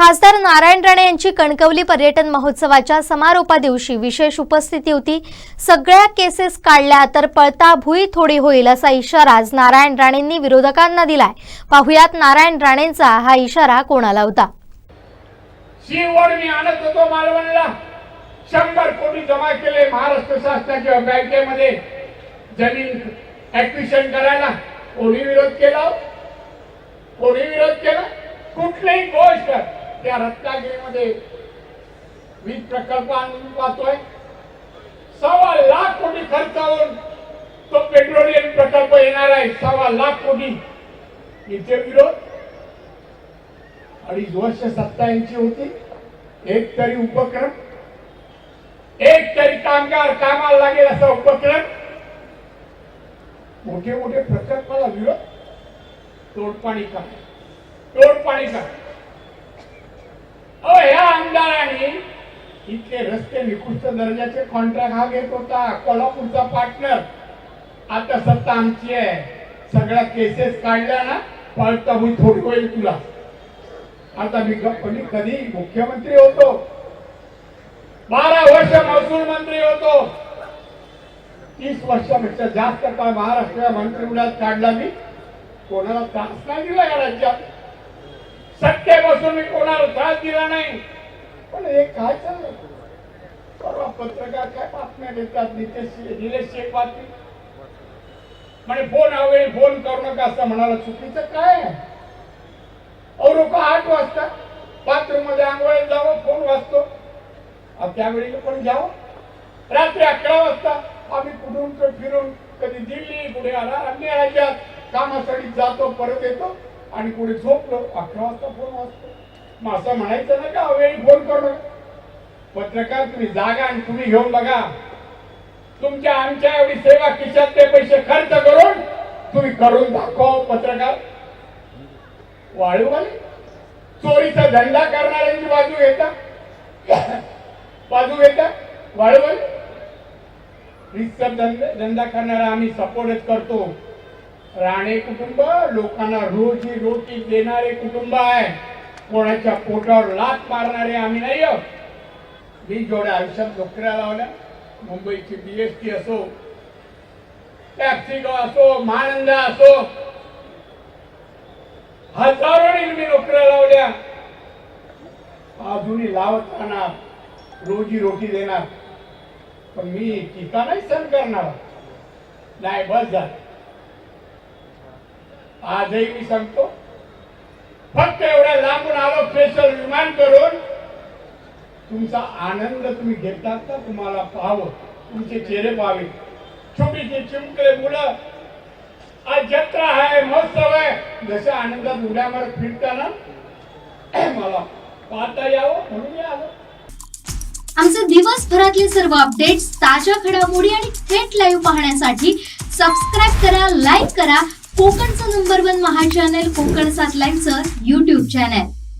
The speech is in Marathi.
खासदार नारायण राणे यांची कणकवली पर्यटन महोत्सवाच्या समारोपा दिवशी विशेष उपस्थिती होती. सगळ्या केसेस काढल्या तर पळता भुई थोडी होईल असा इशारा आज नारायण राणेंनी विरोधकांना दिलाय. पाहुयात नारायण राणेंचा हा इशारा कोणाला होता? आणत होतो मालवणला. शंभर कोटी जमा केले महाराष्ट्र शासनाच्या बँकेमध्ये. जमीन ऍक्विशन करायला कोणी विरोध केला हो? कोणी विरोध केला? कुठलीही गोष्ट त्या रत्नागिरीमध्ये वीज प्रकल्प आणून पाहतोय. सव्वा लाख कोटी खर्च तो पेट्रोलियम प्रकल्प येणार आहे. सव्वा लाख कोटी. इथे विरोध. अडीच वर्ष सत्ता यांची होती. एक तरी उपक्रम. एक तरी कामगार कामाला लागेल असा उपक्रम. मोठे मोठे प्रकल्पाला विरोध. तोडपाणी का तोडपाणी का इथले रस्ते निकृष्ट दर्जाचे कॉन्ट्रॅक्ट हा घेत होता. कोल्हापूरचा पार्टनर आता सत्ता आमची आहे. सगळ्या केसेस काढल्या ना पळता मी थोडी होईल तुला. आता मी मी कधी मुख्यमंत्री होतो? बारा वर्ष महसूल मंत्री होतो. तीस वर्षापेक्षा जास्त काळ महाराष्ट्र मंत्रिमंडळात काढला मी. कोणाला त्रास नाही दिला या राज्यात. सत्य बसून मी कोणाला त्रास दिला नाही. पण हे काय चाललं पत्रकार काय बातम्या देतात? नितेश निलेश शेख बातमी म्हणे फोन हवे फोन करू नका असं म्हणाला. चुकीचं काय आहे? अहो लोक आठ वाजता. बाथरूममध्ये आंघोळीत जावं फोन वाजतो. त्यावेळी पण जावं. रात्री अकरा वाजता. आम्ही कुठून तर फिरून कधी दिल्ली कुठे आला अन्य राज्यात कामासाठी जातो परत येतो आणि कुठे झोपलो अकरा वाजता फोन वाजतो. मग असं म्हणायचं ना का अवेळी फोन करू नका. पत्रकार तुम्ही जागा आणि तुम्ही घेऊन बघा. तुमच्या आमच्या एवढी सेवा खिशात ते पैसे खर्च करून तुम्ही करून दाखवा पत्रकार. वाळूवाले चोरीचा धंदा करणाऱ्यांची बाजू घेता. बाजू घेता. वाळूवाले रिक्षा धंदा धंदा करणारा आम्ही सपोर्टच करतो. राणे कुटुंब लोकांना रोजी रोटी देणारे कुटुंब आहे. कोणाच्या पोटावर लात मारणारे आम्ही नाही आहोत. मी जेवढ्या आयुष्यात नोकऱ्या लावल्या मुंबईची बी एस टी असो टॅक्सिको असो महानंदा असो हजारोने मी नोकऱ्या लावल्या. अजूनही लावत राहणार रोजी रोटी देणार. पण मी टीका नाही सहन करणार. नाही बस झालं. आजही मी सांगतो फक्त एवढ्या लांबून आलो स्पेशल विमान करून तुमचा आनंद तुम्ही घेतात ना तुम्हाला पाहावं. तुमचे चेहरे पाहावे. छोटीचे चिमकले मुलं. आज जत्रा आहे महोत्सव आहे. जसं आनंदात उड्या मारत फिरताना मला पाहता यावं म्हणून मी आलो आमचे दिवसभरातले सर्व अपडेट्स ताज्या घडामोडी आणि थेट लाईव्ह पाहण्यासाठी सबस्क्राईब करा लाईक करा. कोकणचं number one Maha channel Kokan सात लाईनचं युट्यूब चॅनल